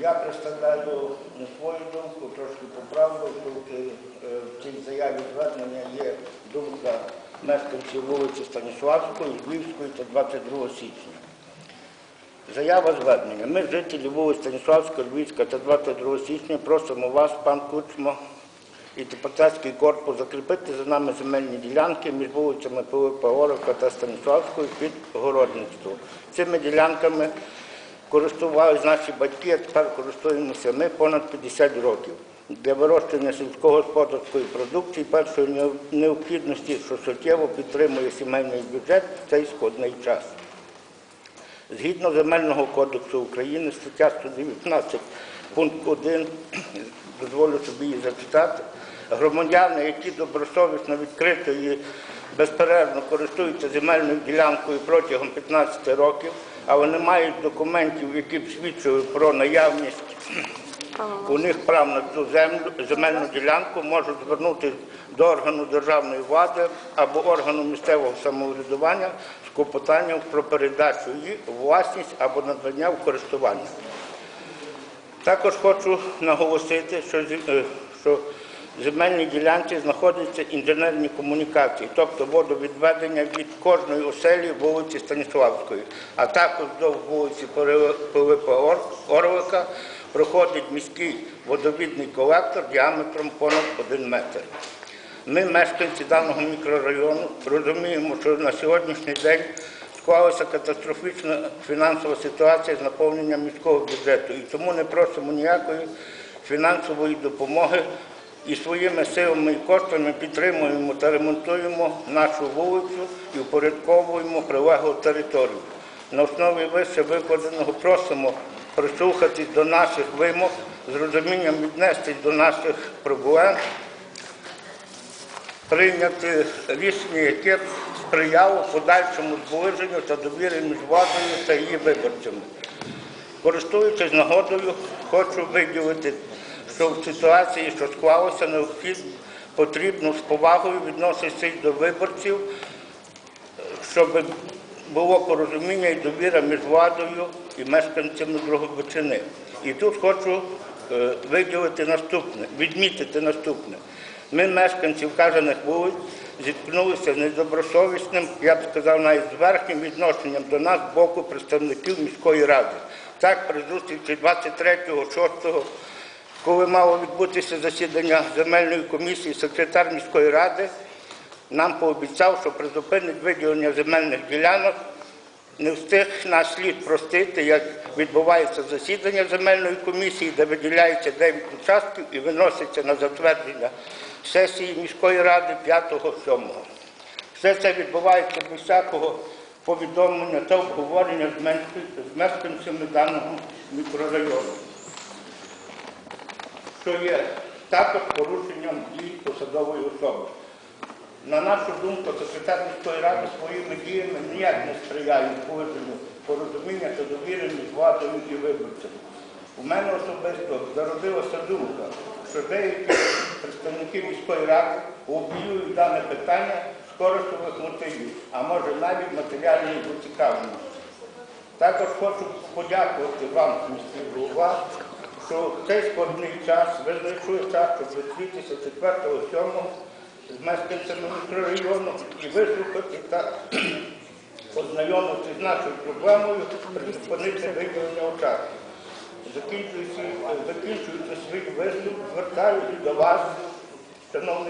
Я представляю на свою думку, трошки поправлю, тут е, в цій заяві звернення є думка мешканців вулиці Станіславської, Львівської та 22 січня. Заява звернення. Ми, жителі вулиць Станіславська, Львівська та 22 січня, просимо вас, пан Кучмо і депутатський корпус закріпити за нами земельні ділянки між вулицями Пилипа Орока та Станіславською під городництво. Цими ділянками користувалися наші батьки, а тепер користуємося ми понад 50 років. Для вирощення сільськогосподарської продукції першої необхідності, що суттєво підтримує сімейний бюджет в цей складний час. Згідно Земельного кодексу України, стаття 119, пункт 1, дозволю собі її зачитати, громадяни, які добросовісно відкрито і безперервно користуються земельною ділянкою протягом 15 років, але не мають документів, які б свідчили про наявність у них прав на цю землю, земельну ділянку можуть звернутися до органу державної влади або органу місцевого самоврядування з клопотанням про передачу її власність або надання в користування. Також хочу наголосити, що, е, що земельній ділянці знаходяться інженерні комунікації, тобто водовідведення від кожної оселі вулиці Станіславської, а також до вулиці Пили- Пилипа Орлика проходить міський водовідний колектор діаметром понад 1 метр. Ми, мешканці даного мікрорайону, розуміємо, що на сьогоднішній день склалася катастрофічна фінансова ситуація з наповненням міського бюджету, і тому не просимо ніякої фінансової допомоги і своїми силами і коштами підтримуємо та ремонтуємо нашу вулицю і упорядковуємо прилеглу територію. На основі вище викладеного просимо прислухатись до наших вимог, з розумінням віднестись до наших проблем прийняти рішення, яке сприяло подальшому зближенню та довірі між владою та її виборцями. Користуючись нагодою, хочу виділити, що в ситуації, що склалося, необхідно потрібно з повагою відноситися до виборців, щоб було порозуміння і довіра між владою і мешканцями Дрогобичини. І тут хочу е, виділити наступне, відмітити наступне. Ми, мешканці вказаних вулиць, зіткнулися з недобросовісним, я б сказав, навіть з верхнім відношенням до нас з боку представників міської ради. Так, при зустрічі 23.06 коли мало відбутися засідання земельної комісії, секретар міської ради нам пообіцяв, що призупинить виділення земельних ділянок. Не встиг наш слід простити, як відбувається засідання земельної комісії, де виділяється 9 участків і виноситься на затвердження сесії міської ради 5-7. Все це відбувається без всякого повідомлення та обговорення з мешканцями даного мікрорайону що є також порушенням дій посадової особи. На нашу думку, секретар міської ради своїми діями ніяк не сприяє поводженню порозуміння та довіри між владою і виборцями. У мене особисто зародилася думка, що деякі представники міської ради лобіюють дане питання з користових мотивів, а може навіть матеріальної зацікавленості. Також хочу подякувати вам, міський голова, що цей складний час визначує час, щоб зустрітися 4-7 з мешканцями мікрорайону і вислухати та ознайомитися з нашою проблемою, призупинити виділення учасників. Закінчуючи свій виступ, звертаюся до вас, шановний